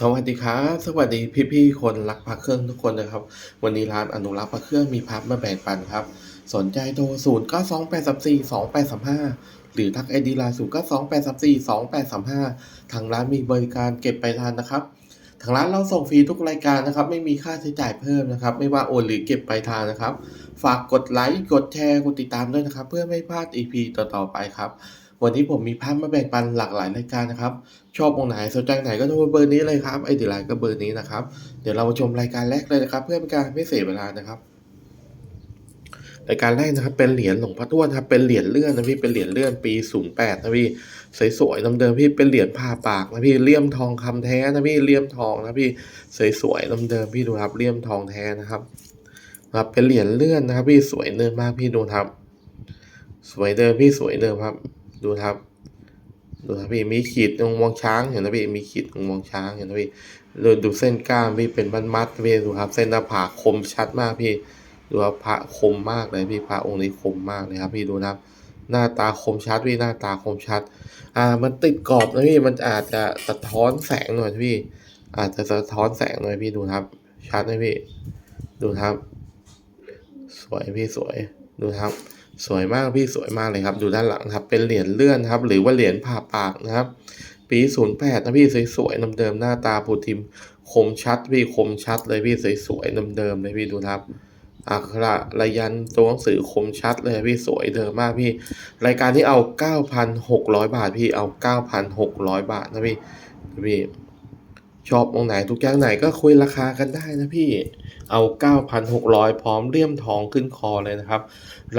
สวัสดีครับสวัสดีพี่ๆคนรักพระเครื่องทุกคนนะครับ วันนี้ร้านอนุรักษ์พระเครื่องมีพับมาแบ่งปันครับ สนใจโทร0 9 2 8 3 4 2 8 3 5หรือทักไอดีไลน์0 9 2 8 3 4 2 8 3 5ทางร้านมีบริการเก็บไปลายทางนะครับทางร้านเราส่งฟรีทุกรายการนะครับ ไม่มีค่าใช้จ่ายเพิ่มนะครับ ไม่ว่าโอนหรือเก็บไปลายทางนะครับ ฝากกดไลค์กดแชร์กดติดตามด้วยนะครับ เพื่อไม่พลาด EP ต่อๆไปครับ วันนี้ผมมีภาพมาแบ่งปันหลากหลายรายการนะครับ ชอบองไหนสนใจไหนก็โทรเบอร์นี้เลยครับ ไอดีไลน์ก็เบอร์นี้นะครับ เดี๋ยวเรามาชมรายการแรกเลยนะครับ เพื่อเป็นการไม่เสียเวลานะครับ รายการแรกนะครับเป็นเหรียญหลวงพ่อทวดครับ เป็นเหรียญเลื่อนนะพี่ เป็นเหรียญเลื่อนปี 08นะพี่ สวยๆเดิมๆพี่ เป็นเหรียญผ่าปากนะพี่ เลี่ยมทองคำแท้นะพี่ เลี่ยมทองนะพี่ สวยๆเดิมๆพี่ดูครับ เลี่ยมทองแท้นะครับครับเป็นเหรียญเลื่อนนะครับพี่ สวยเดิมมากพี่ดูครับ สวยเดิมพี่สวยเดิมครับ ดูครับ ดูครับพี่มีขีดตรงมองช้างเห็นนะพี่มีขีดตรงมองช้างเห็นนะพี่ดูดูเส้นกล้ามพี่เป็นมัดมัดพี่ดูครับ เส้นหน้าผากคมชัดมากพี่ดูครับพระคมมากเลยพี่พระองค์นี้คมมากเลยครับ พี่ดูนะครับ หน้าตาคมชัดพี่หน้าตาคมชัด อ่า มันติดกรอบนะพี่มันอาจจะสะท้อนแสงหน่อยพี่ อาจจะสะท้อนแสงหน่อยพี่ดูครับ ชัดไหมพี่ ดูครับ สวยพี่สวยดูครับ สวยมากพี่สวยมากเลยครับ ดูด้านหลังครับ เป็นเหรียญเลื่อนครับ หรือว่าเหรียญผ่าปากนะครับ ปี 08 นะพี่สวยๆเดิมๆหน้าตาปูทิมคมชัดพี่คมชัดเลยพี่สวยๆเดิมๆเลยพี่ดูครับอักขระระยันตัวหนังสือคมชัดเลยพี่สวยเดิมมากพี่ รายการที่เอา 9,600 บาทพี่เอา 9,600 บาทนะพี่พี่ ชอบตรงไหนทุกอย่างไหนก็คุยราคากันได้นะพี่ เอา 9,600 พร้อมเลี่ยมทองขึ้นคอเลยนะครับ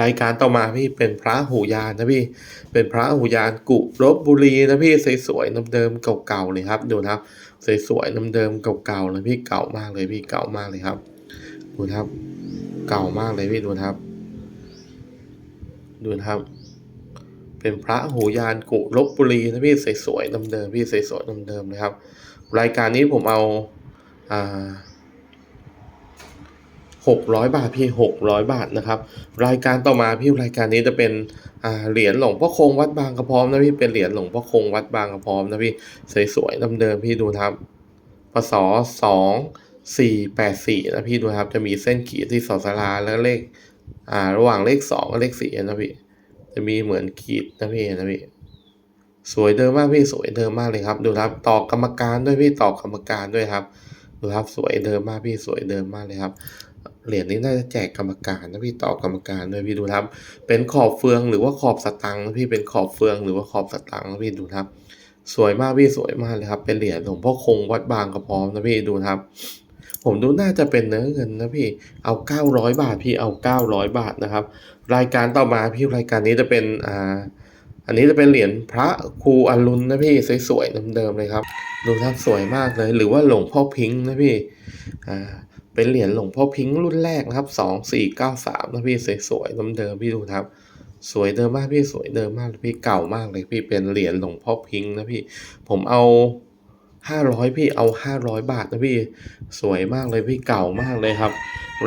รายการต่อมาพี่เป็นพระหูยานนะพี่ เป็นพระหูยานกุลบบุรีนะพี่สวยๆเดิมๆเก่าๆเลยครับ ดูนะครับสวยๆเดิมๆเก่าๆเลยพี่เก่ามากเลยพี่เก่ามากเลยครับ ดูนะครับ เก่ามากเลยพี่ดูนะครับ ดูนะครับ เป็นพระหูยานกุลบบุรีนะพี่สวยๆเดิมๆพี่สวยๆเดิมๆเลยครับ รายการนี้ผมเอาหกร้อยบาทพี่หกร้อยบาทนะครับ รายการต่อมาพี่รายการนี้จะเป็นเหรียญหลวงพ่อคงวัดบางกระพร้อมนะพี่เป็นเหรียญหลวงพ่อคงวัดบางกระพร้อมนะพี่สวยๆเดิมๆพี่ดูนะครับพศสองสี่แปดสี่นะพี่ดูนะครับจะมีเส้นขีดที่สอสลาแล้วเลข อ่า ระหว่างเลขสองกับเลขสี่นะพี่จะมีเหมือนขีดนะพี่นะพี่ สวยเดิมมากพี่สวยเดิมมากเลยครับ ดูครับต่อกรรมการด้วยพี่ต่อกรรมการด้วยครับ ดูครับสวยเดิมมากพี่สวยเดิมมากเลยครับเหรียญนี้น่าจะแจกกรรมการนะพี่ต่อกรรมการด้วยพี่ดูครับ เป็นขอบเฟืองหรือว่าขอบสตังค์นะพี่เป็นขอบเฟืองหรือว่าขอบสตังค์นะพี่ดูครับ สวยมากพี่สวยมากเลยครับ เป็นเหรียญหลวงพ่อคงวัดบางกระพร้อมนะพี่ดูครับ ผมดูน่าจะเป็นเนื้อเงินนะพี่เอา 900 บาทพี่เอา 900 บาทนะครับ รายการต่อมาพี่รายการนี้จะเป็นอ่า อันนี้จะเป็นเหรียญพระครูอรุณนะพี่สวยๆเดิมๆเลยครับดูครับสวยมากเลย หรือว่าหลวงพ่อพิงค์นะพี่อ่าเป็นเหรียญหลวงพ่อพิงค์รุ่นแรกนะครับสองสี่เก้าสามนะพี่สวยๆเดิมๆพี่ดูครับสวยเดิมมากพี่สวยเดิมมากพี่เก่ามากเลยพี่เป็นเหรียญหลวงพ่อพิงค์นะพี่ ผมเอา ห้าร้อยพี่เอาห้าร้อยบาทนะพี่ สวยมากเลยพี่เก่ามากเลยครับ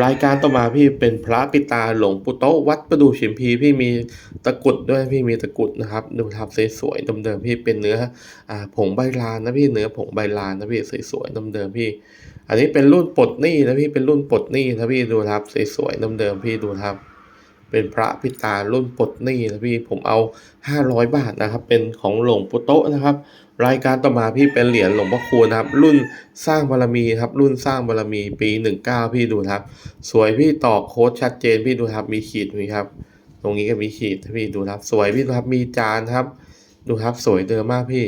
รายการต่อมาพี่เป็นพระปิตาหลวงปู่โตวัดประดูชิมพีพี่มีตะกุดด้วยพี่มีตะกุดนะครับ ดูทับสวยๆเดิมๆพี่เป็นเนื้ออ่าผงใบลานนะพี่เนื้อผงใบลานนะพี่สวยๆเดิมๆพี่ อันนี้เป็นรุ่นปลดหนี้นะพี่เป็นรุ่นปลดหนี้นะพี่ดูครับสวยๆเดิมๆพี่ดูครับเป็นพระพิตารุ่นปลดหนี้นะพี่ผมเอา 500 บาทนะครับ เป็นของหลวงปู่โตนะครับ รายการต่อมาพี่เป็นเหรียญหลวงพ่อคูณนะครับ รุ่นสร้างบารมีครับ รุ่นสร้างบารมีปี 19 พี่ดูครับ สวยพี่ต่อโค้ดชัดเจนพี่ดูครับมีขีดมีครับ ตรงนี้ก็มีขีดพี่ดูครับ สวยพี่ดูครับมีจานครับ ดูครับสวยเดิมมากพี่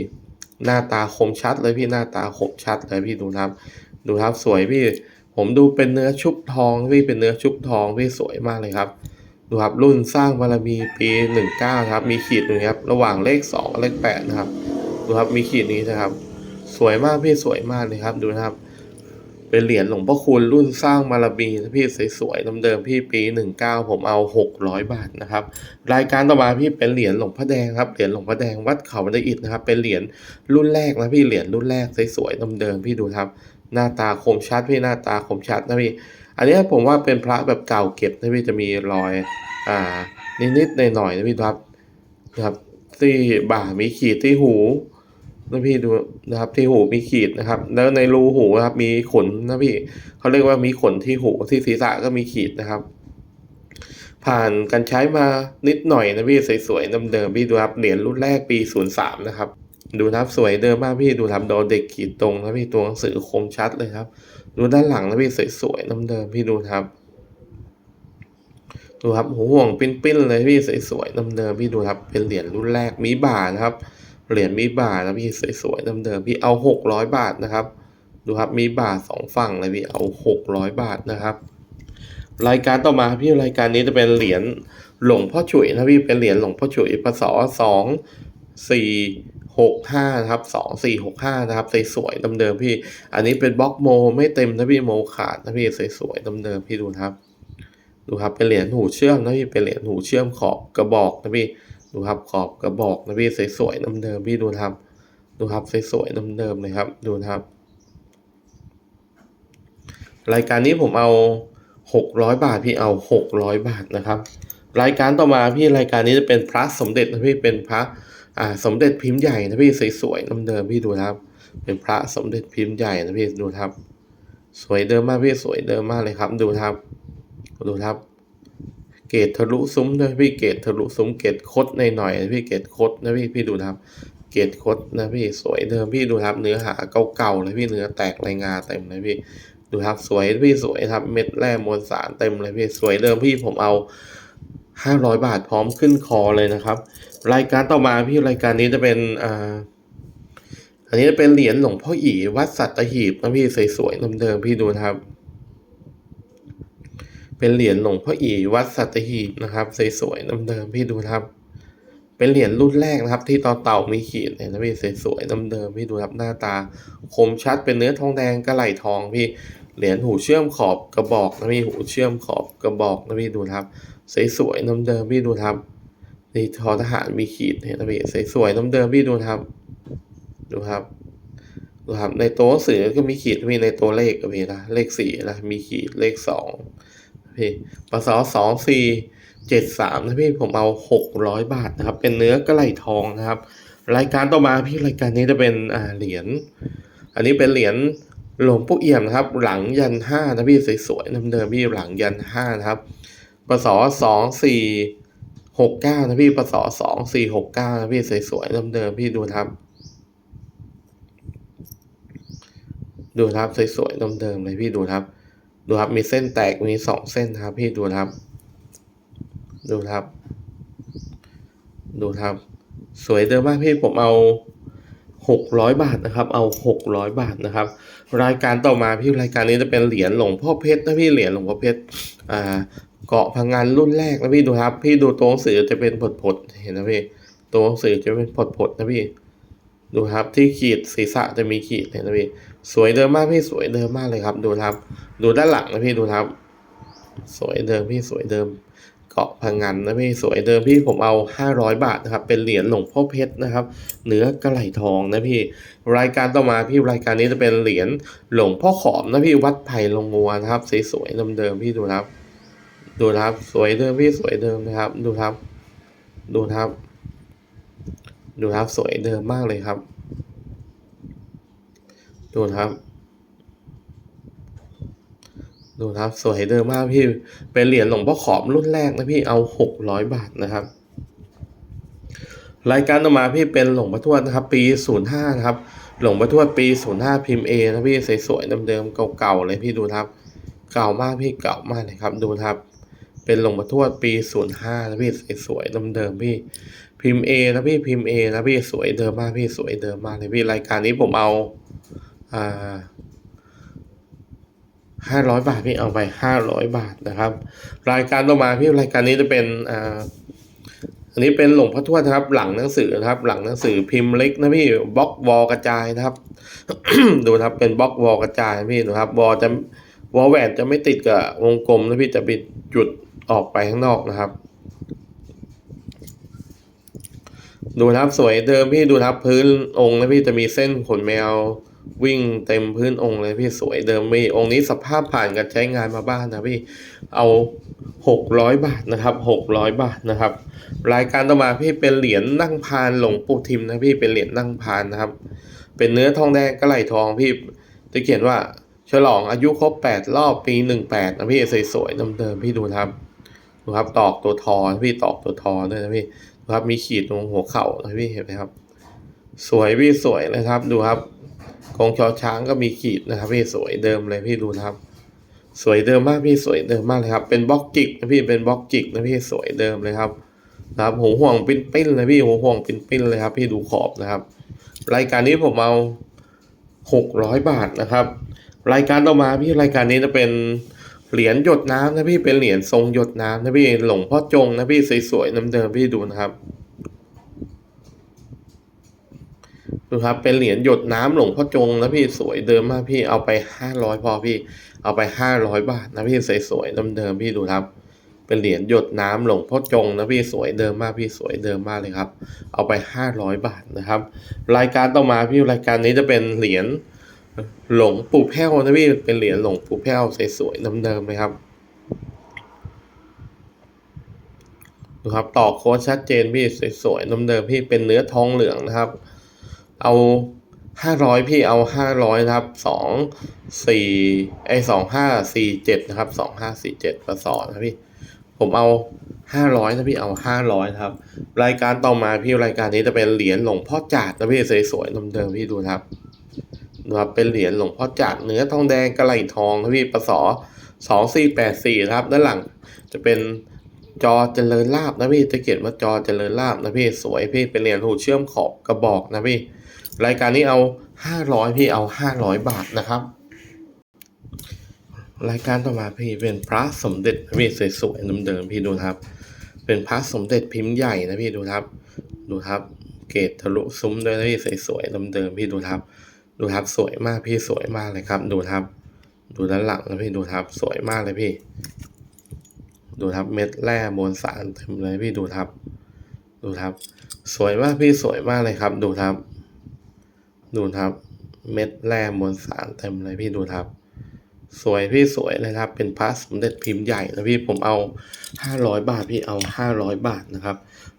หน้าตาคมชัดเลยพี่หน้าตาคมชัดเลยพี่ดูครับ ดูครับสวยพี่ ผมดูเป็นเนื้อชุบทองพี่เป็นเนื้อชุบทองพี่สวยมากเลยครับดูครับรุ่นสร้างบารมีปี 19 ครับ มีขีดตรงนี้ครับ ระหว่างเลข2กับเลข8นะครับ ดูครับมีขีดนี้นะครับ สวยมากพี่สวยมากเลยครับ ดูนะครับ เป็นเหรียญหลวงพ่อคูณรุ่นสร้างบารมีนะพี่สวยๆเดิมๆพี่ปี19ผมเอา600บาทนะครับ รายการต่อมาพี่เป็นเหรียญหลวงพ่อแดงครับเหรียญหลวงพ่อแดงวัดเขาบันไดอิฐนะครับ เป็นเหรียญรุ่นแรกนะพี่เหรียญรุ่นแรกสวยๆเดิมๆพี่ดูครับ หน้าตาคมชัดพี่หน้าตาคมชัดนะพี่อันนี้ผมว่าเป็นพระแบบเก่าเก็บนะพี่จะมีรอยอ่านิดๆหน่อยๆนะพี่ครับนะครับที่บ่ามีขีดที่หู นะพี่ดูนะครับที่หูมีขีดนะครับ แล้วในรูหูนะครับ มีขนนะพี่เขาเรียกว่ามีขนที่หูที่ศีรษะก็มีขีดนะครับ ผ่านการใช้มานิดหน่อยนะพี่สวยๆเดิมๆพี่ดูครับเหรียญรุ่นแรกปี03นะครับดูครับสวยเดิมมากพี่ดูครับโดนเด็กขีดตรงนะพี่ตัวหนังสือคมชัดเลยครับ ดูด้านหลังนะพี่สวยๆเดิมๆพี่ดูครับดูครับหัวห่วงปิ้นๆเลยพี่สวยๆเดิมๆพี่ดูครับเป็นเหรียญรุ่นแรกมีบาทนะครับ เหรียญมีบาทนะพี่สวยๆเดิมๆพี่เอาหกร้อยบาทนะครับ ดูครับมีบาทสองฝั่งเลยพี่เอาหกร้อยบาทนะครับ รายการต่อมาพี่รายการนี้จะเป็นเหรียญหลวงพ่อฉุยนะพี่เป็นเหรียญหลวงพ่อฉุยพศสองสี่หกห้านะครับสองสี่หกห้านะครับสวยๆเดิมๆพี่ อันนี้เป็นบล็อกโมไม่เต็มนะพี่โมขาดนะพี่สวยๆเดิมๆพี่ดูครับ ดูครับเป็นเหรียญหูเชื่อมนะพี่เป็นเหรียญหูเชื่อมขอบกระบอกนะพี่ ดูครับขอบกระบอกนะพี่สวยๆเดิมๆพี่ดูครับ ดูครับสวยๆเดิมๆเลยครับ ดูครับ รายการนี้ผมเอาหกร้อยบาทพี่เอาหกร้อยบาทนะครับ รายการต่อมาพี่รายการนี้จะเป็นพระสมเด็จนะพี่เป็นพระอ่าสมเด็จพิมพ์ใหญ่นะพี่สวยๆเดิมๆพี่ดูครับ เป็นพระสมเด็จพิมพ์ใหญ่นะพี่ดูครับ สวยเดิมมากพี่สวยเดิมมากเลยครับ ดูครับ ดูครับ เกตทะลุซุ้มด้วยพี่เกตทะลุซุ้มเกตคดในหน่อยนะพี่เกตคดนะพี่พี่ดูนะครับ เกตคดนะพี่สวยเดิมพี่ดูนะครับเนื้อหาเก่าๆเลยพี่เนื้อแตกรายงาเต็มเลยพี่ดูครับสวยพี่สวยครับเม็ดแร่มวลสารเต็มเลยพี่สวยเดิมพี่ผมเอาห้าร้อยบาทพร้อมขึ้นคอเลยนะครับ รายการต่อมาพี่รายการนี้จะเป็นอ่าอันนี้จะเป็นเหรียญหลวงพ่ออีวัดสัตหีบนะพี่สวยๆเดิมๆพี่ดูนะครับ เป็นเหรียญหลวงพ่ออีวัดสัตหีบนะครับสวยๆเดิมๆพี่ดูครับ เป็นเหรียญรุ่นแรกนะครับ ที่ต่อเต่ามีขีดเนี่ยนะพี่สวยๆเดิมๆพี่ดูครับหน้าตา คมชัดเป็นเนื้อทองแดงกระไหลทองพี่เหรียญหูเชื่อมขอบกระบอกนะพี่หูเชื่อมขอบกระบอกนะพี่ดูครับสวยๆเดิมๆพี่ดูครับนี่ทอทหารมีขีดเนี่ยนะพี่สวยๆเดิมๆพี่ดูครับดูครับดูครับในตัวหนังสือก็มีขีดมีในตัวเลขก็มีนะเลขสี่นะมีขีดเลขสอง พี่ปศสองสี่เจ็ดสามนะพี่ผมเอาหกร้อยบาทนะครับ เป็นเนื้อกระไหลทองนะครับ รายการต่อมาพี่รายการนี้จะเป็นอ่าเหรียญอันนี้เป็นเหรียญหลวงปู่เอี่ยมนะครับ หลังยันห้านะพี่สวยๆเดิมๆพี่หลังยันห้านะครับปศสองสี่หกเก้านะพี่ปศสองสี่หกเก้านะพี่สวยๆเดิมๆพี่ดูครับ ดูครับสวยๆเดิมๆเลยพี่ดูครับ ดูครับมีเส้นแตกมีสองเส้นครับ พี่ดูครับ ดูครับ ดูครับ สวยเดิมมากพี่ผมเอาหกร้อยบาทนะครับ เอาหกร้อยบาทนะครับ รายการต่อมาพี่รายการนี้จะเป็นเหรียญหลวงพ่อเพชรนะพี่เหรียญหลวงพ่อเพชรอ่าเกาะพังงานรุ่นแรกนะพี่ดูครับ พี่ดูตัวหนังสือจะเป็นผดๆเห็นนะพี่ตัวหนังสือจะเป็นผดๆนะพี่ ดูครับที่ขีดศีรษะจะมีขีดเห็นนะพี่ สวยเดิมมากพี่สวยเดิมมากเลยครับ ดูครับ ดูด้านหลังนะพี่ดูครับ สวยเดิมพี่สวยเดิม เกาะพังงันนะพี่สวยเดิมพี่ผมเอาห้าร้อยบาทนะครับ เป็นเหรียญหลวงพ่อเพชรนะครับเนื้อกระไหลทองนะพี่รายการต่อมาพี่รายการนี้จะเป็นเหรียญหลวงพ่อขอมนะพี่วัดไผ่ลงงัวนะครับสวยๆเดิมๆพี่ดูครับ ดูครับ สวยเดิมพี่สวยเดิมนะครับ ดูครับ ดูครับ ดูครับสวยเดิมมากเลยครับ ดูนะครับ ดูนะครับสวยเดิมมากพี่ เป็นเหรียญหลวงพ่อขอมรุ่นแรกนะพี่เอาหกร้อยบาทนะครับ รายการต่อมาพี่เป็นหลวงพ่อทวดนะครับ ปีศูนย์ห้านะครับ หลวงพ่อทวดปีศูนย์ห้าพิมพ์เอนะพี่สวยๆเดิมๆเก่าๆเลยพี่ดูนะครับ เก่ามากพี่เก่ามากเลยครับ ดูนะครับเป็นหลวงพ่อทวดปีศูนย์ห้านะพี่สวยๆเดิมๆพี่ พิมพ์เอนะพี่พิมพ์เอนะพี่สวยเดิมมากพี่สวยเดิมมากเลยพี่รายการนี้ผมเอา ห้าร้อยบาทพี่เอาไปห้าร้อยบาทนะครับ รายการต่อมาพี่รายการนี้จะเป็นอ่าอันนี้เป็นหลวงพ่อทวดนะครับ หลังหนังสือนะครับ หลังหนังสือพิมพ์เล็กนะพี่บล็อกวอลกระจายนะครับ ดูนะครับเป็นบล็อกวอลกระจายพี่นะครับวอลจะวอลแหวนจะไม่ติดกับวงกลมนะพี่จะปิดจุดออกไปข้างนอกนะครับ ดูนะครับสวยเดิมพี่ดูนะครับพื้นองค์นะพี่จะมีเส้นขนแมว วิ่งเต็มพื้นองค์เลยพี่สวยเดิมพี่องค์นี้สภาพผ่านการใช้งานมาบ้านนะพี่เอาหกร้อยบาทนะครับหกร้อยบาทนะครับ รายการต่อมาพี่เป็นเหรียญนั่งพานหลวงปู่ทิมนะพี่เป็นเหรียญนั่งพานนะครับ เป็นเนื้อทองแดงกระไหลทองพี่จะเขียนว่าฉลองอายุครบแปดรอบปีหนึ่งแปดนะพี่สวยๆเดิมๆพี่ดูครับดูครับตอกตัวทอพี่ตอกตัวทอด้วยนะพี่ดูครับมีขีดตรงหัวเข่านะพี่เห็นไหมครับ สวยพี่สวยเลยครับดูครับ กองชอช้างก็มีขีดนะครับ พี่สวยเดิมเลยพี่ดูนะครับ สวยเดิมมากพี่สวยเดิมมากเลยครับ เป็นบล็อกจิกนะพี่เป็นบล็อกจิกนะพี่สวยเดิมเลยครับนะครับหูห่วงปิ้นปิ้นเลยพี่หูห่วงปิ้นปิ้นเลยครับ พี่ดูขอบนะครับ รายการนี้ผมเอาหกร้อยบาทนะครับ รายการต่อมาพี่รายการนี้จะเป็นเหรียญหยดน้ำนะพี่เป็นเหรียญทรงหยดน้ำนะพี่หลวงพ่อจงนะพี่สวยๆเดิมพี่ดูนะครับ ดูครับเป็นเหรียญหยดน้ำหลวงพ่อจงนะพี่สวยเดิมมากพี่เอาไปห้าร้อยพอพี่ เอาไปห้าร้อยบาทนะพี่สวยๆเดิมๆพี่ดูครับ เป็นเหรียญหยดน้ำหลวงพ่อจงนะพี่สวยเดิมมากพี่สวยเดิมมากเลยครับ เอาไปห้าร้อยบาทนะครับ รายการต่อมาพี่รายการนี้จะเป็นเหรียญหลงปู่แพ้วนะพี่เป็นเหรียญหลงปู่แพ้วสวยๆเดิมๆเลยครับดูครับต่อโค้ดชัดเจนพี่สวยๆเดิมๆพี่เป็นเนื้อทองเหลืองนะครับ เอาห้าร้อยพี่เอาห้าร้อยนะครับสองสี่ไอสองห้าสี่เจ็ดนะครับสองห้าสี่เจ็ดกระสอบนะพี่ ผมเอาห้าร้อยนะพี่เอาห้าร้อยนะครับ รายการต่อมาพี่รายการนี้จะเป็นเหรียญหลวงพ่อจาดนะพี่สวยๆเดิมๆพี่ดูนะครับดูครับเป็นเหรียญหลวงพ่อจาดเนื้อทองแดงกระไหลทองนะพี่ปศสองสี่แปดสี่นะครับ ด้านหลังจะเป็นจอเจริญลาบนะพี่จะเขียนว่าจอเจริญลาบนะพี่สวยพี่เป็นเหรียญหูเชื่อมขอบกระบอกนะพี่ รายการนี้เอาห้าร้อยพี่เอาห้าร้อยบาทนะครับ รายการต่อมาพี่เป็นพระสมเด็จพี่สวยๆเดิมๆพี่ดูครับ เป็นพระสมเด็จพิมพ์ใหญ่นะพี่ดูครับ ดูครับ เกรดทะลุซุ้มด้วยนะพี่สวยๆเดิมๆพี่ดูครับ ดูครับสวยมากพี่สวยมากเลยครับ ดูครับ ดูด้านหลังนะพี่ดูครับ สวยมากเลยพี่ ดูครับเม็ดแร่มวลสารเต็มเลยพี่ดูครับ ดูครับ สวยมากพี่สวยมากเลยครับ ดูครับ ดูครับ เม็ดแร่มวลสารเต็มเลยพี่ดูครับ สวยพี่สวยเลยครับ เป็นพระสมเด็จพิมพ์ใหญ่นะพี่ผมเอาห้าร้อยบาทพี่เอาห้าร้อยบาทนะครับ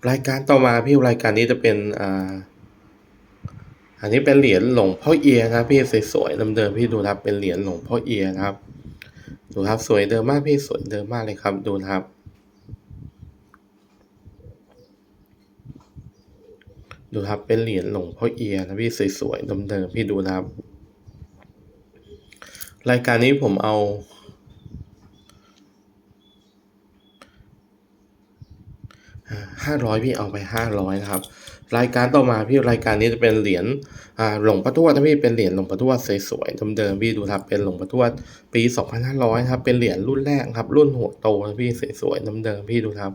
รายการต่อมาพี่รายการนี้จะเป็นอ่าอันนี้เป็นเหรียญหลวงพ่อเอียนะครับพี่สวยๆเดิมๆพี่ดูนะครับเป็นเหรียญหลวงพ่อเอียนะครับ ดูครับสวยเดิมมากพี่สวยเดิมมากเลยครับดูนะครับ ดูครับเป็นเหรียญหลวงพ่อเอียนะพี่สวยๆเดิมๆพี่ดูนะครับ รายการนี้ผมเอา ห้าร้อยพี่เอาไปห้าร้อยนะครับ รายการต่อมาพี่รายการนี้จะเป็นเหรียญอ่าหลวงพ่อทวดนะพี่เป็นเหรียญหลวงพ่อทวดสวยๆเดิมๆพี่ดูครับ เป็นหลวงพ่อทวดปีสองพันห้าร้อยครับ เป็นเหรียญรุ่นแรกครับ รุ่นหัวโตนะพี่สวยๆเดิมๆพี่ดูครับ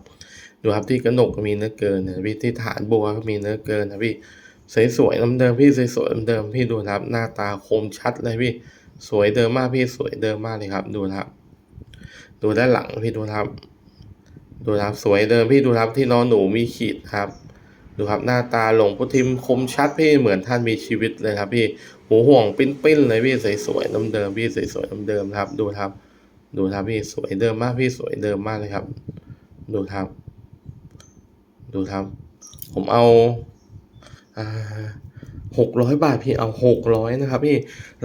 ดูครับที่กระหนกก็มีเนื้อเกินนะพี่ที่ฐานบัวก็มีเนื้อเกินนะพี่สวยๆเดิมๆพี่สวยๆเดิมๆพี่ดูนะครับ หน้าตาคมชัดเลยพี่สวยเดิมมากพี่สวยเดิมมากเลยครับ ดูนะครับ ดูด้านหลังพี่ดูนะครับ ดูนะครับสวยเดิมพี่ดูครับที่น้อนหนูมีขีดครับ ดูครับหน้าตาหลงพุทิมคมชัดพี่เหมือนท่านมีชีวิตเลยครับ พี่หูห่วงปิ้นปิ้นๆเลยพี่สวยๆเดิมๆพี่สวยๆเดิมๆครับ ดูครับ ดูครับพี่สวยเดิมมากพี่สวยเดิมมากเลยครับ ดูครับ ดูครับ ผมเอาหกร้อยบาทพี่เอาหกร้อยนะครับพี่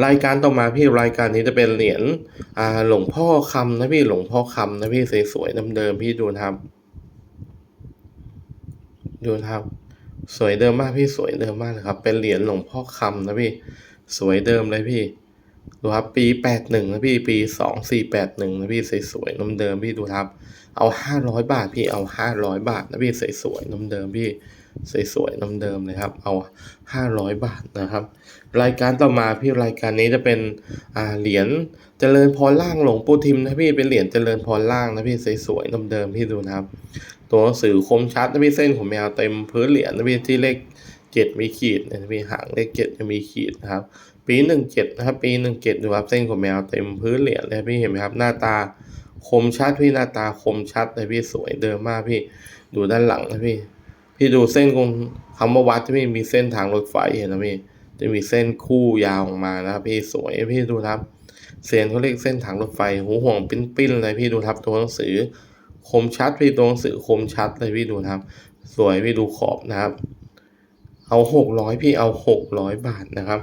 รายการต่อมาพี่รายการนี้จะเป็นเหรียญอ่าหลวงพ่อคำนะพี่หลวงพ่อคำนะพี่สวยๆเดิมๆพี่ดูนะครับ ดูนะครับ สวยเดิมมากพี่สวยเดิมมากเลยครับ เป็นเหรียญหลวงพ่อคำนะพี่สวยเดิมเลยพี่ ดูครับปีแปดหนึ่งนะพี่ปีสองสี่แปดหนึ่งนะพี่สวยๆนมเดิมพี่ดูครับ เอาห้าร้อยบาทพี่เอาห้าร้อยบาทนะพี่สวยๆนมเดิมพี่สวยๆนมเดิมเลยครับ เอาห้าร้อยบาทนะครับ รายการต่อมาพี่รายการนี้จะเป็นอ่าเหรียญเจริญพรล่างหลวงปู่ทิมนะพี่เป็นเหรียญเจริญพรล่างนะพี่สวยๆนมเดิมพี่ดูนะครับ ตัวหนังสือคมชัดนะพี่เส้นของแมวเต็มพื้นเหรียญนะพี่ที่เลขเจ็ดมีขีดนะพี่หางเลขเจ็ดจะมีขีดนะครับ ปีหนึ่งเจ็ดนะครับปีหนึ่งเจ็ดดูครับเส้นของแมวเต็มพื้นเหรียญเลยพี่เห็นไหมครับหน้าตาคมชัดพี่หน้าตาคมชัดเลยพี่สวยเดิมมากพี่ดูด้านหลังนะพี่ พี่ดูเส้นของคำว่าวัดที่พี่มีเส้นทางรถไฟเห็นนะพี่จะมีเส้นคู่ยาวออกมานะครับพี่สวยพี่ดูครับเซียนเขาเรียกเส้นถังรถไฟหูห่วงปิ้นๆเลยพี่ดูครับตัวหนังสือ คมชัดพี่ตัวหนังสือคมชัดเลยพี่ดูครับ สวยพี่ดูขอบนะครับ เอาหกร้อยพี่เอาหกร้อยบาทนะครับ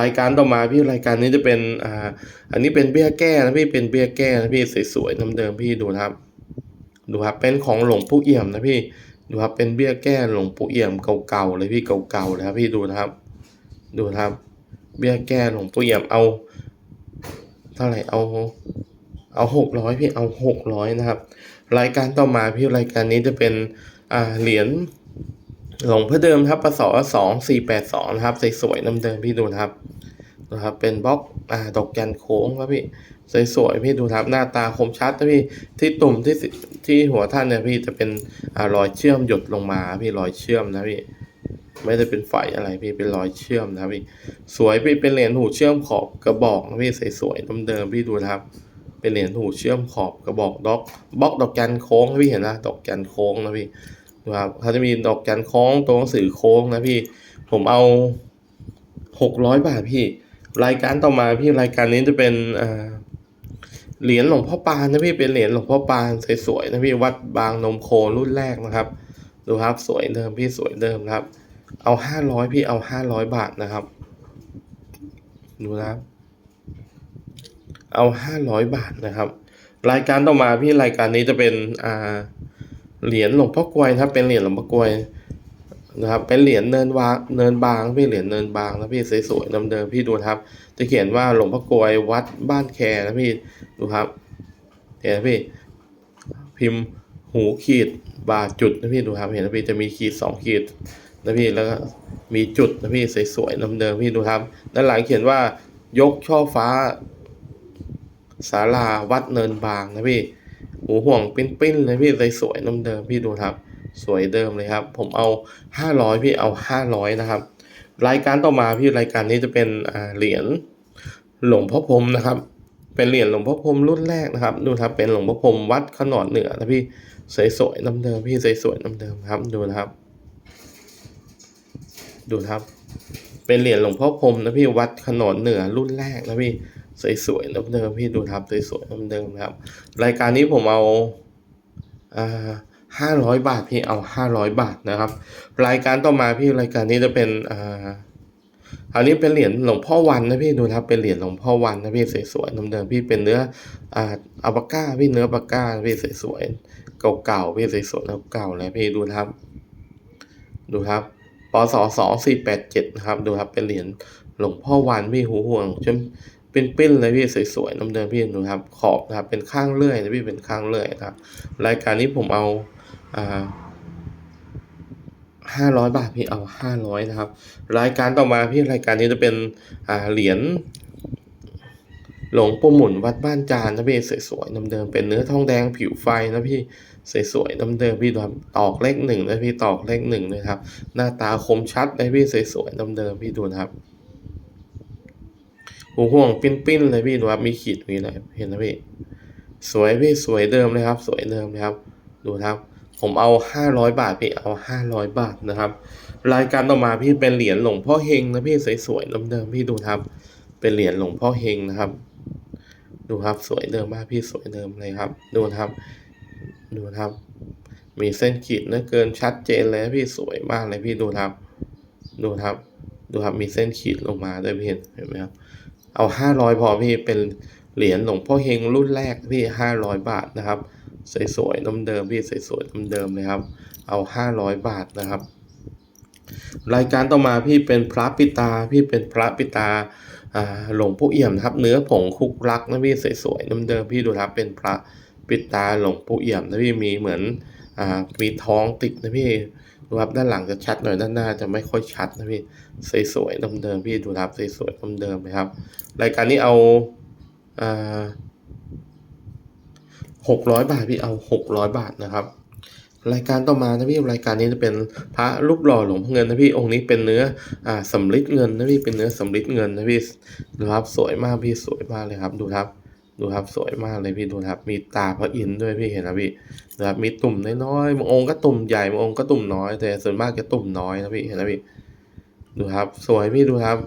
รายการต่อมาพี่รายการนี้จะเป็นอ่าอันนี้เป็นเบี้ยแก้นะพี่เป็นเบี้ยแก้นะพี่สวยๆน้ำเดิมพี่ดูนะครับ ดูครับเป็นของหลวงปู่เอี่ยมนะพี่ดูครับเป็นเบี้ยแก้หลวงปู่เอี่ยมเก่าๆเลยพี่เก่าๆเลยครับพี่ดูนะครับ ดูครับ เบี้ยแก้หลวงปู่เอี่ยมเอา เท่าไหร่เอาเอาหกร้อยพี่เอาหกร้อยนะครับ รายการต่อมาพี่รายการนี้จะเป็นอ่าเหรียญ หลงพ่อเดิมครับปศสองสี่แปดสองนะครับสวยๆน้ำเดิมพี่ดูนะครับนะครับ เป็นบล็อกอ่าดอกจันโค้งครับพี่สวยๆพี่ดูครับหน้าตาคมชัดนะพี่ที่ตุ่มที่ที่หัวท่านเนี่ยพี่จะเป็นอ่ารอยเชื่อมหยดลงมาพี่รอยเชื่อมนะพี่ไม่ได้เป็นไฝอะไรพี่เป็นรอยเชื่อมนะพี่สวยพี่เป็นเหรียญหูเชื่อมขอบกระบอกนะพี่สวยๆเดิมๆพี่ดูนะครับ เป็นเหรียญหูเชื่อมขอบกระบอกด็อกบล็อกดอกจันโค้งนะพี่เห็นนะดอกจันโค้งนะพี่ ดูครับเขาจะมีดอกจันโค้งตัวหนังสือโค้งนะพี่ ผมเอาหกร้อยบาทพี่ รายการต่อมาพี่รายการนี้จะเป็นเหรียญหลวงพ่อปานนะพี่เป็นเหรียญหลวงพ่อปานสวยๆนะพี่วัดบางนมโครุ่นแรกนะครับ ดูครับสวยเดิมพี่สวยเดิมนะครับ เอาห้าร้อยพี่เอาห้าร้อยบาทนะครับ ดูนะครับ เอาห้าร้อยบาทนะครับ รายการต่อมาพี่รายการนี้จะเป็นอ่า เหรียญหลวงพ่อกลวยนะครับเป็นเหรียญหลวงพ่อกลวยนะครับ เป็นเหรียญเนินวางเนินบางพี่เหรียญเนินบางนะพี่สวยๆเดิมๆพี่ดูครับ จะเขียนว่าหลวงพ่อกลวยวัดบ้านแคนะพี่ดูครับเห็นไหมพี่ พิมพ์หูขีดบาจุดนะพี่ดูครับเห็นไหมพี่จะมีขีดสองขีดนะพี่แล้วก็มีจุดนะพี่สวยๆเดิมๆพี่ดูครับด้านหลังเขียนว่ายกช่อฟ้าศาลาวัดเนินบางนะพี่ หูห่วงปิ้นๆเลยพี่สวยน้ำเดิมพี่ดูครับ สวยเดิมเลยครับ ผมเอาห้าร้อยพี่เอาห้าร้อยนะครับ รายการต่อมาพี่รายการนี้จะเป็นเหรียญหลวงพ่อพรมนะครับ เป็นเหรียญหลวงพ่อพรมรุ่นแรกนะครับ ดูครับเป็นหลวงพ่อพรมวัดขนอนเหนือนะพี่สวยๆน้ำเดิมพี่สวยๆน้ำเดิมครับดูนะครับ ดูนะครับ เป็นเหรียญหลวงพ่อพรมนะพี่วัดขนอนเหนือรุ่นแรกนะพี่ สวยๆเดิมๆพี่ดูครับสวยๆเดิมๆครับ รายการนี้ผมเอาห้าร้อยบาทพี่เอาห้าร้อยบาทนะครับ รายการต่อมาพี่รายการนี้จะเป็นอ่าอันนี้เป็นเหรียญหลวงพ่อวันนะพี่ดูครับเป็นเหรียญหลวงพ่อวันนะพี่สวยๆเดิมๆพี่เป็นเนื้ออ่าอัลปาก้าพี่เนื้อปาก้าพี่สวยๆเก่าๆพี่สวยๆเก่าๆเลยพี่ดูครับ ดูครับปศสองสี่แปดเจ็ดนะครับดูครับเป็นเหรียญหลวงพ่อวันพี่หูห่วงจน ป็นปิ้นเลยพี่สวยๆน้ำเดิมพี่ดูครับขอบนะครับเป็นข้างเลื่อยนะพี่เป็นข้างเลื่อยนะครับรายการนี้ผมเอาอ่าห้าร้อยบาทพี่เอาห้าร้อยนะครับ รายการต่อมาพี่รายการนี้จะเป็นอ่าเหรียญหลวงปู่หมุนวัดบ้านจานนะพี่สวยๆน้ำเดิมเป็นเนื้อทองแดงผิวไฟนะพี่สวยๆน้ำเดิมพี่ดูครับตอกเลขหนึ่งนะพี่ตอกเลขหนึ่งเลยครับ หน้าตาคมชัดนะพี่สวยๆน้ำเดิมพี่ดูนะครับ หูห่วงปิ้นๆเลยพี่ดูครับมีขีดมีอะไรเห็นนะพี่สวยพี่สวยเดิมเลยครับ สวยเดิมเลยครับดูครับ ผมเอาห้าร้อยบาทพี่เอาห้าร้อยบาทนะครับ รายการต่อมาพี่เป็นเหรียญหลวงพ่อเฮงนะพี่สวยๆเดิมๆพี่ดูครับ เป็นเหรียญหลวงพ่อเฮงนะครับ ดูครับสวยเดิมมากพี่สวยเดิมเลยครับ ดูนะครับ ดูนะครับ มีเส้นขีดเนื้อเกินชัดเจนเลยพี่สวยมากเลยพี่ดูครับ ดูครับ ดูครับมีเส้นขีดลงมาด้วยพี่เห็นเห็นไหมครับ เอาห้าร้อยพอพี่เป็นเหรียญหลวงพ่อเฮงรุ่นแรกพี่ห้าร้อยบาทนะครับ สวยๆน้ำเดิมพี่สวยๆน้ำเดิมเลยครับ เอาห้าร้อยบาทนะครับ รายการต่อมาพี่เป็นพระปิตาพี่เป็นพระปิตาหลวงปู่เอี่ยมนะครับ เนื้อผงคุกรักนะพี่สวยๆน้ำเดิมพี่ดูครับเป็นพระปิตาหลวงปู่เอี่ยมนะพี่มีเหมือนอมีท้องติดนะพี่ รับด้านหลังจะชัดหน่อยด้านหน้าจะไม่ค่อยชัดนะพี่สวยๆเดิมๆพี่ดูรับสวยๆเดิมๆนะครับ รายการนี้เอาอ่าหกร้อยบาทพี่เอาหกร้อยบาทนะครับ รายการต่อมานะพี่รายการนี้จะเป็นพระรูปหล่อหลวงพ่อเงินนะพี่องค์นี้เป็นเนื้ออ่าสำริดเงินนะพี่เป็นเนื้อสำริดเงินนะพี่ดูครับสวยมากพี่สวยมากเลยครับดูครับ ดูครับสวยมากเลยพี่ดูครับ มีตาพระอินทร์ด้วยพี่เห็นนะพี่นะครับมีตุ่มน้อยๆบางองค์ก็ตุ่มใหญ่บางองค์ก็ตุ่มน้อยแต่ส่วนมากจะตุ่มน้อยนะพี่เห็นนะพี่ดูครับ สวยพี่ดูครับ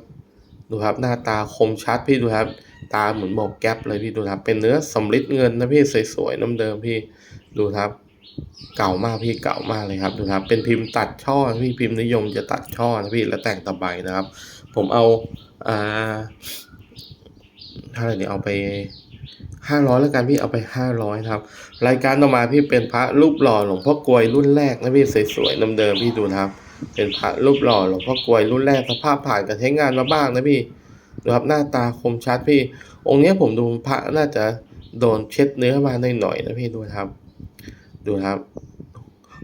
ดูครับหน้าตาคมชัดพี่ดูครับ ตาเหมือนหมวกแก๊ปเลยพี่ดูครับ เป็นเนื้อสำริดเงินนะพี่สวยๆน้ำเดิมพี่ดูครับ เก่ามากพี่เก่ามากเลยครับดูครับ เป็นพิมพ์ตัดช่อพี่พิมพ์นิยมจะตัดช่อนะพี่แล้วแต่งตะไบนะครับ ผมเอาอ่าเท่าไรเนี่ยเอาไป ห้าร้อยแล้วกันพี่เอาไปห้าร้อยครับ รายการต่อมาพี่เป็นพระรูปหล่อหลวงพ่อกลวยรุ่นแรกนะพี่สวยๆน้ำเดิมพี่ดูนะครับ เป็นพระรูปหล่อหลวงพ่อกลวยรุ่นแรกสภาพผ่านการใช้งานมาบ้างนะพี่ดูครับหน้าตาคมชัดพี่ องค์นี้ผมดูพระน่าจะโดนเช็ดเนื้อมาหน่อยๆนะพี่ดูครับ ดูครับ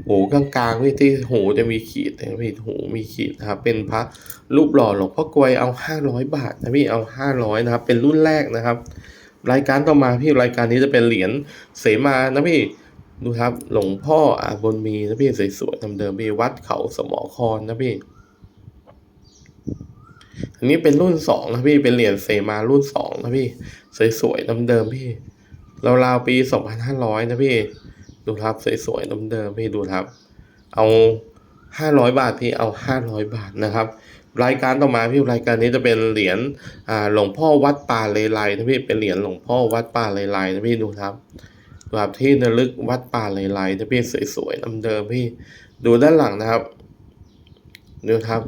หูกลางๆพี่ที่หูจะมีขีดนะพี่หูมีขีดนะครับ เป็นพระรูปหล่อหลวงพ่อกลวยเอาห้าร้อยบาทนะพี่เอาห้าร้อยนะครับ เป็นรุ่นแรกนะครับ รายการต่อมาพี่รายการนี้จะเป็นเหรียญเสมานะพี่ดูครับ หลวงพ่ออาบนมีนะพี่สวยๆเดิมๆพี่วัดเขาสมอคอนนะพี่อันนี้เป็นรุ่นสองนะพี่เป็นเหรียญเสมารุ่นสองนะพี่สวยๆเดิมๆพี่ราวๆปีสองพันห้าร้อยนะพี่ดูครับสวยๆเดิมๆพี่ดูครับ เอาห้าร้อยบาทพี่เอาห้าร้อยบาทนะครับ รายการต่อมาพี่รายการนี้จะเป็นเหรียญหลวงพ่อวัดป่าเลไลนะพี่เป็นเหรียญหลวงพ่อวัดป่าเลไลนะพี่ดูครับแบบที่ระลึกวัดป่าเลไลนะพี่สวยๆเดิมพี่ดูด้านหลังนะครับดูครับ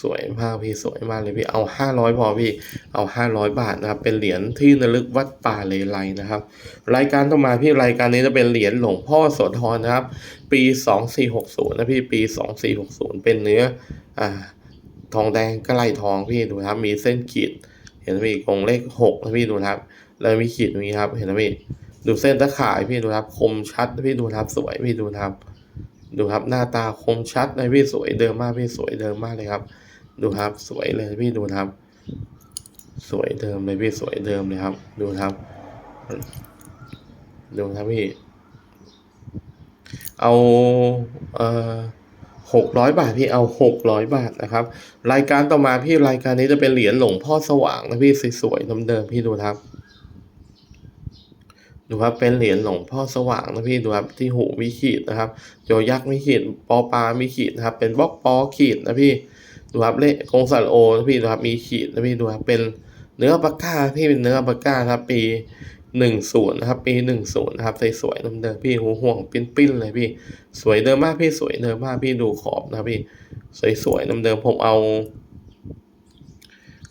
สวยมากพี่สวยมากเลยพี่เอาห้าร้อยพอพี่เอาห้าร้อยบาทนะครับ เป็นเหรียญที่ระลึกวัดป่าเลไลนะครับ รายการต่อมาพี่รายการนี้จะเป็นเหรียญหลวงพ่อโสธรนะครับ ปีสองสี่หกศูนย์นะพี่ปีสองสี่หกศูนย์เป็นเนื้ออ่าทองแดงกระไลทองพี่ดูครับ มีเส้นขีด เห็นไหมพี่กงเลขหกนะพี่ดูครับแล้วมีขีดตรงนี้ครับ เห็นไหมพี่ดูเส้นตะข่ายพี่ดูครับ คมชัดพี่ดูครับสวยพี่ดูครับดูครับหน้าตาคมชัดนะพี่สวยเดิมมากพี่สวยเดิมมากเลยครับ ดูครับสวยเลยพี่ดูครับ สวยเดิมเลยพี่สวยเดิมเลยครับ ดูครับ ดูครับพี่ เอาเอ่อหกร้อยบาทพี่เอาหกร้อยบาทนะครับ รายการต่อมาพี่รายการนี้จะเป็นเหรียญหลวงพ่อสว่างนะพี่สวยๆเดิมๆพี่ดูครับดูครับเป็นเหรียญหลวงพ่อสว่างนะพี่ดูครับที่หูมีขีดนะครับโยยักษ์มีขีดปอปลามีขีดนะครับ เป็นบล็อกปอขีดนะพี่ ดูครับเลขกงสันโอพี่ดูครับมีขีดนะพี่ดูครับเป็นเนื้อปากกาพี่เป็นเนื้อปากกาครับ ปีหนึ่งศูนย์นะครับ ปีหนึ่งศูนย์นะครับสวยๆเดิมๆพี่หูห่วงปิ้นๆเลยพี่ สวยเดิมมากพี่สวยเดิมมากพี่ดูขอบนะพี่สวยๆเดิมๆผมเอา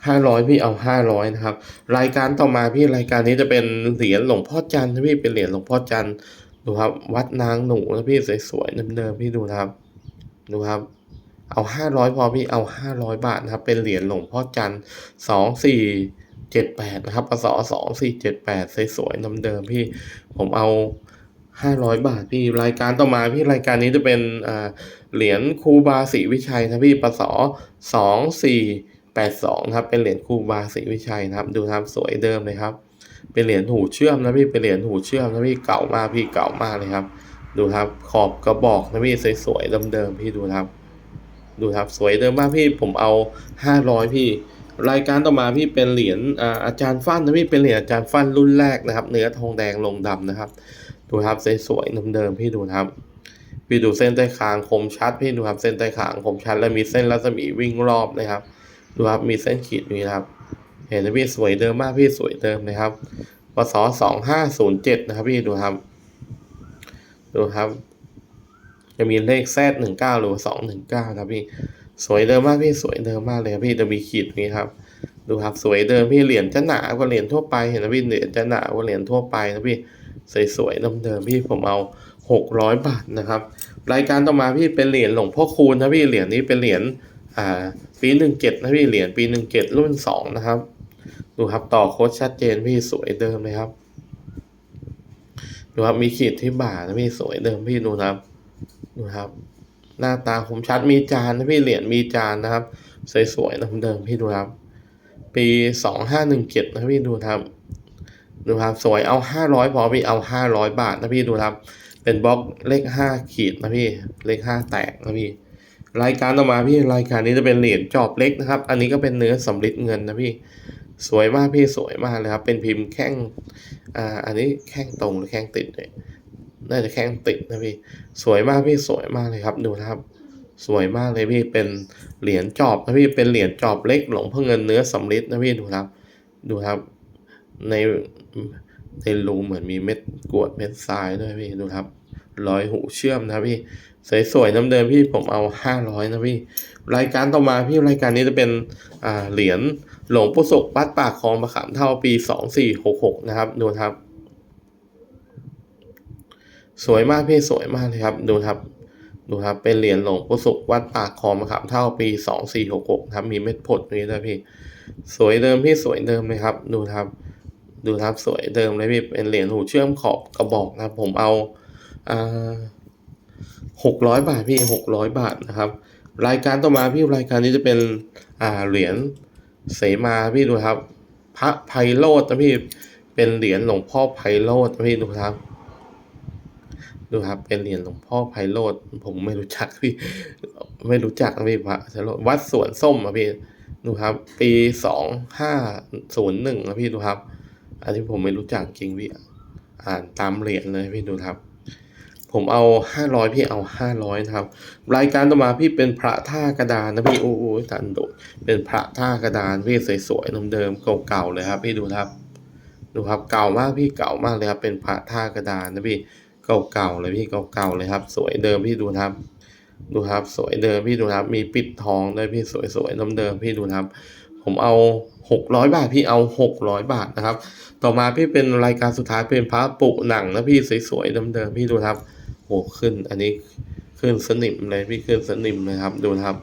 ห้าร้อยพี่เอาห้าร้อยนะครับ รายการต่อมาพี่รายการนี้จะเป็นเหรียญหลวงพ่อจันทร์นะพี่เป็นเหรียญหลวงพ่อจันทร์ดูครับ วัดนางหนูนะพี่สวยๆเดิมๆพี่ดูครับ ดูครับ เอาห้าร้อยพอพี่เอาห้าร้อยบาทนะครับ เป็นเหรียญหลวงพ่อจันทร์สองสี่เจ็ดแปดนะครับปศสองสี่เจ็ดแปดสวยๆนำเดิมพี่ ผมเอาห้าร้อยบาทพี่ รายการต่อมาพี่รายการนี้จะเป็นอ่าเหรียญครูบาศรีวิชัยนะพี่ปศสองสี่แปดสองครับ เป็นเหรียญครูบาศรีวิชัยนะครับ ดูครับสวยเดิมเลยครับ เป็นเหรียญหูเชื่อมนะพี่ เป็นเหรียญหูเชื่อมนะพี่ เก่ามากพี่ เก่ามากเลยครับ ดูครับ ขอบกระบอกนะพี่ สวยๆเดิมๆพี่ดูครับ ดูครับสวยเดิมมากพี่ผมเอาห้าร้อยพี่ รายการต่อมาพี่เป็นเหรียญอาอาจารย์ฟั่นนะพี่เป็นเหรียญอาจารย์ฟั่นรุ่นแรกนะครับ เนื้อทองแดงลงดำนะครับ ดูครับสวยๆเดิมๆพี่ดูครับพี่ดูเส้นใต้คางคมชัด พี่ดูครับเส้นใต้คางคมชัด แล้วมีเส้นรัศมีวิ่งรอบนะครับ ดูครับมีเส้นขีดนี้นะครับ เห็นไหมพี่สวยเดิมมากพี่สวยเดิมนะครับปศสองห้าศูนย์เจ็ดนะครับพี่ดูครับ ดูครับ จะมีเลขแซดหนึ่งเก้าหรือสองหนึ่งเก้าครับพี่ สวยเดิมมากพี่สวยเดิมมากเลยครับพี่จะมีขีดนี้ครับ ดูครับสวยเดิมพี่เหรียญจะหนากว่าเหรียญทั่วไปเห็นไหมพี่เหรียญจะหนากว่าเหรียญทั่วไปนะพี่สวยๆเดิมๆพี่ผมเอาหกร้อยบาทนะครับ รายการต่อมาพี่เป็นเหรียญหลวงพ่อคูณนะพี่เหรียญนี้เป็นเหรียญอ่าปีหนึ่งเจ็ดนะพี่เหรียญปีหนึ่งเจ็ดรุ่นสองนะครับ ดูครับต่อโค้ดชัดเจนพี่สวยเดิมเลยครับดูครับมีขีดที่บ่านะพี่สวยเดิมพี่ดูนะครับ ดูครับ หน้าตาคมชัดมีจานนะพี่เหรียญมีจานนะครับ สวยๆนะเดิมพี่ดูครับ ปีสองห้าหนึ่งเจ็ดนะพี่ดูครับ ดูครับสวยเอาห้าร้อยพอพี่เอาห้าร้อยบาทนะพี่ดูครับ เป็นบล็อกเลขห้าขีดนะพี่เลขห้าแตกนะพี่รายการต่อมาพี่รายการนี้จะเป็นเหรียญจอบเล็กนะครับ อันนี้ก็เป็นเนื้อสำริดเงินนะพี่ สวยมากพี่สวยมากเลยครับ เป็นพิมพ์แข้งอ่าอันนี้แข้งตรงหรือแข้งติดเนี่ย น่าจะแข้งติดนะพี่ สวยมากพี่สวยมากเลยครับ ดูนะครับ สวยมากเลยพี่เป็นเหรียญจอบนะพี่เป็นเหรียญจอบเล็กหลวงพ่อเงินเนื้อสำริดนะพี่ดูครับ ดูครับ ในในรูเหมือนมีเม็ดกวดเม็ดทรายด้วยพี่ดูครับรอยหูเชื่อมนะพี่สวยๆน้ำเดิมพี่ผมเอาห้าร้อยนะพี่ รายการต่อมาพี่รายการนี้จะเป็นอ่าเหรียญหลวงปู่ศุกร์วัดปากคลองมะขามเท่าปีสองสี่หกหกนะครับดูครับ สวยมากพี่สวยมากเลยครับ ดูครับ ดูครับ เป็นเหรียญหลวงปู่ศุกร์วัดปากคลองมะขามเท่าปีสองสี่หกหกครับ มีเม็ดผดนี้ด้วยพี่ สวยเดิมพี่สวยเดิมเลยครับ ดูครับ ดูครับสวยเดิมเลยพี่ เป็นเหรียญหูเชื่อมขอบกระบอกนะผมเอาอ่าหกร้อยบาทพี่หกร้อยบาทนะครับ รายการต่อมาพี่รายการนี้จะเป็นอ่าเหรียญเสมาพี่ดูครับ พระไพโรจน์นะพี่ เป็นเหรียญหลวงพ่อไพโรจน์นะพี่ดูครับ ดูครับเป็นเหรียญหลวงพ่อไพโรจน์ผมไม่รู้จักพี่ไม่รู้จักนะพี่พระไพโรจน์วัดสวนส้มอะพี่ดูครับ ปีสองห้าศูนย์หนึ่งนะพี่ดูครับ อันนี้ผมไม่รู้จักจริงพี่อ่านตามเหรียญเลยพี่ดูครับ ผมเอาห้าร้อยพี่เอาห้าร้อยนะครับ รายการต่อมาพี่เป็นพระท่ากระดานนะพี่โอ้โหทันโดดเป็นพระท่ากระดานพี่สวยๆเดิมๆเก่าๆเลยครับ พี่ดูครับ ดูครับเก่ามากพี่เก่ามากเลยครับเป็นพระท่ากระดานนะพี่ เก่าๆเลยพี่เก่าๆเลยครับ สวยเดิมพี่ดูครับ ดูครับ สวยเดิมพี่ดูครับ มีปิดทองด้วยพี่สวยๆน้ำเดิมพี่ดูครับ ผมเอาหกร้อยบาทพี่เอาหกร้อยบาทนะครับ ต่อมาพี่เป็นรายการสุดท้ายเป็นพระปุหนังนะพี่สวยๆน้ำเดิมพี่ดูครับโอ้ขึ้น อันนี้ขึ้นสนิมเลยพี่ขึ้นสนิมเลยครับดูครับ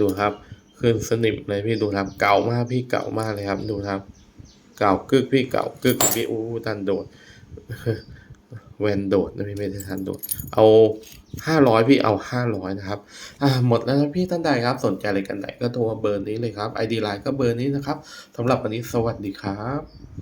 ดูครับขึ้นสนิมเลยพี่ดูครับ เก่ามากพี่เก่ามากเลยครับ ดูครับ เก่ากึกพี่เก่ากึกพี่อู้ตันโดด แวนโดดนะพี่ไม่ทันโดด เอาห้าร้อยพี่เอาห้าร้อยนะครับ อ่าหมดแล้วนะพี่ท่านใดครับ สนใจอะไรกันไหนก็โทรเบอร์นี้เลยครับไอดีไลน์ก็เบอร์นี้นะครับสำหรับวันนี้สวัสดีครับ